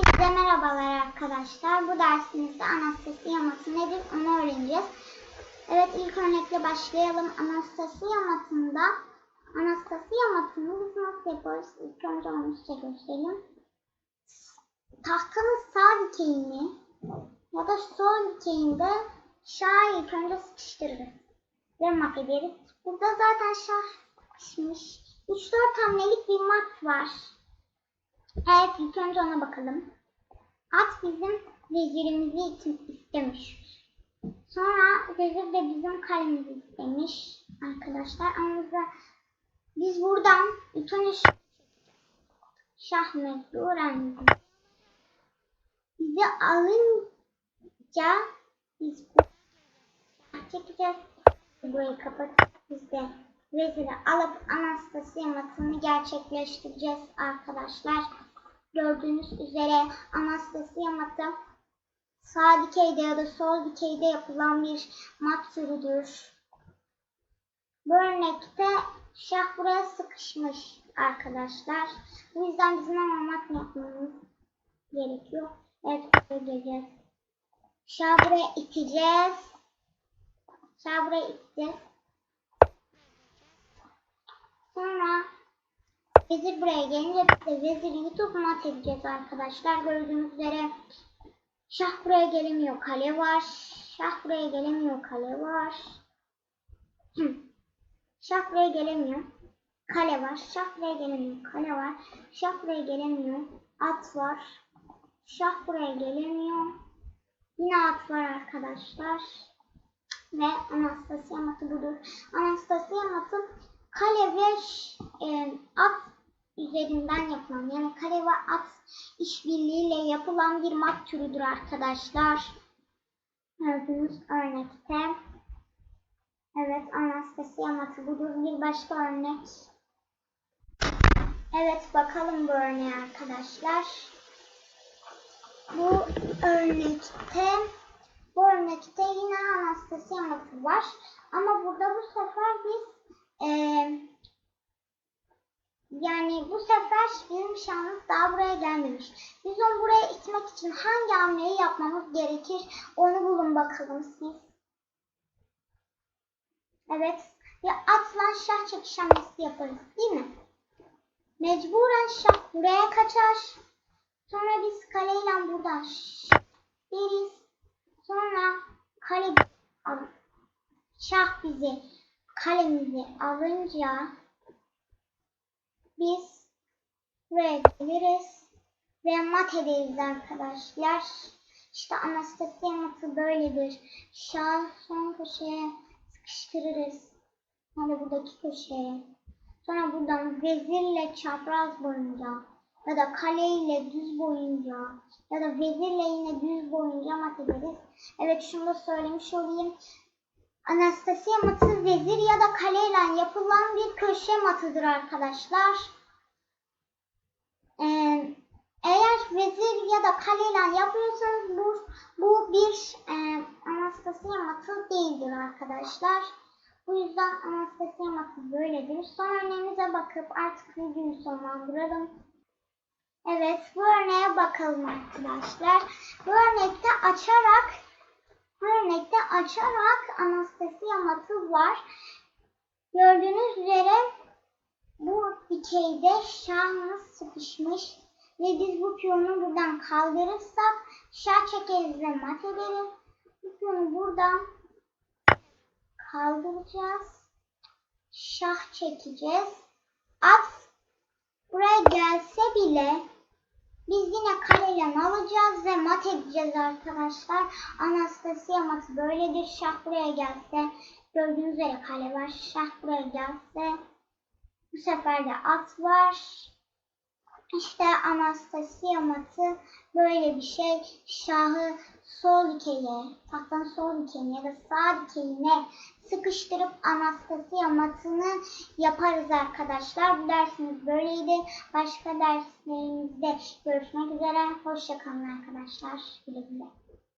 Hepinize merhabalar arkadaşlar. Bu dersimizde anastasi yaması nedir onu öğreneceğiz. Evet ilk örnekle başlayalım. Anastasi yamasında anastasi yamasını biz nasıl yaparız? İlk önce onu size göstereyim. Tahtanın sağ dikeyini ya da sol dikeyinde şağı ilk önce sıkıştırırız. Ve mat ederiz. Burada zaten şah sıkışmış. 3-4 hamlelik bir mat var. Evet ilk önce ona bakalım. At bizim vezirimizi için istemiş. Sonra vezir de bizim kalemizi istemiş arkadaşlar. Ama biz, buradan ilk önce şah, mecburen bizi alınca biz bu çekeceğiz. Burayı kapatıp veziri alıp Anastasya matını gerçekleştireceğiz arkadaşlar. Gördüğünüz üzere Anastasya matı sağ dikeyde ya da sol dikeyde yapılan bir mat türüdür. Bu örnekte şah buraya sıkışmış arkadaşlar. Bu yüzden bizim mat yapmamız gerekiyor. Evet geleceğiz. Şah buraya iteceğiz. Şah buraya iteceğiz. Sonra vezir buraya gelince de veziri yutup mat edeceğiz arkadaşlar. Gördüğünüz üzere şah buraya gelemiyor kale var. Şah buraya gelemiyor kale var. şah buraya gelemiyor. Kale var. Şah buraya gelemiyor. Kale var. Şah buraya gelemiyor. At var. Şah buraya gelemiyor. Yine at var arkadaşlar. Ve Anastasya matı budur. Anastasya matı kale ve e, at üzerinden yapılan yani kale ve at işbirliğiyle yapılan bir mat türüdür arkadaşlar. Gördüğünüz örnekte. Evet Anastasya matı budur. Bir başka örnek. Evet bakalım bu örneğe arkadaşlar. Bu örnekte bu örnekte yine Anastasya matı var. Ama burada bu sefer biz ee, bu sefer bizim şahımız daha buraya gelmemiş. Biz onu buraya itmek için hangi hamleyi yapmamız gerekir? Onu bulun bakalım siz. Evet. Ya atla şah çekiş hamlesi yaparız değil mi? Mecburen şah buraya kaçar. Sonra biz kaleyle buradan deriz. Sonra kale şah bizi kalemizi alınca biz buraya geliriz ve mat ederiz arkadaşlar. İşte Anastasya matı böyledir. Şah son köşeye sıkıştırırız. Yani buradaki köşeye. Sonra buradan vezirle çapraz boyunca ya da kaleyle düz boyunca ya da vezirle yine düz boyunca mat ederiz. Evet şunu da söylemiş olayım. Anastasya matı vezir ya da kaleyle yapılan bir köşe matıdır arkadaşlar. Ee, eğer vezir ya da kaleyle yapıyorsanız bu, bu bir e, Anastasya matı değildir arkadaşlar. Bu yüzden Anastasya matı böyledir. Son örneğimize bakıp artık videoyu sonlandıralım. Evet bu örneğe bakalım arkadaşlar. Bu örnekte açarak örnekte açarak Anastasya matı var. Gördüğünüz üzere bu dikeyde şahımız sıkışmış ve biz bu piyonu buradan kaldırırsak şah çekeriz ve mat ederiz. Bu piyonu buradan kaldıracağız. Şah çekeceğiz. At buraya gelse bile biz yine kaleyle alacağız ve mat edeceğiz arkadaşlar. Anastasya matı böyledir. Şah buraya gelse gördüğünüz üzere kale var. Şah buraya gelse bu sefer de at var. İşte Anastasya matı böyle bir şey. Şahı sol dikeye, tahtanın sol dikeyine ya da sağ dikeyine sıkıştırıp Anastasya matını yaparız arkadaşlar. Bu dersimiz böyleydi. Başka derslerimizde görüşmek üzere. Hoşçakalın arkadaşlar. Güle güle.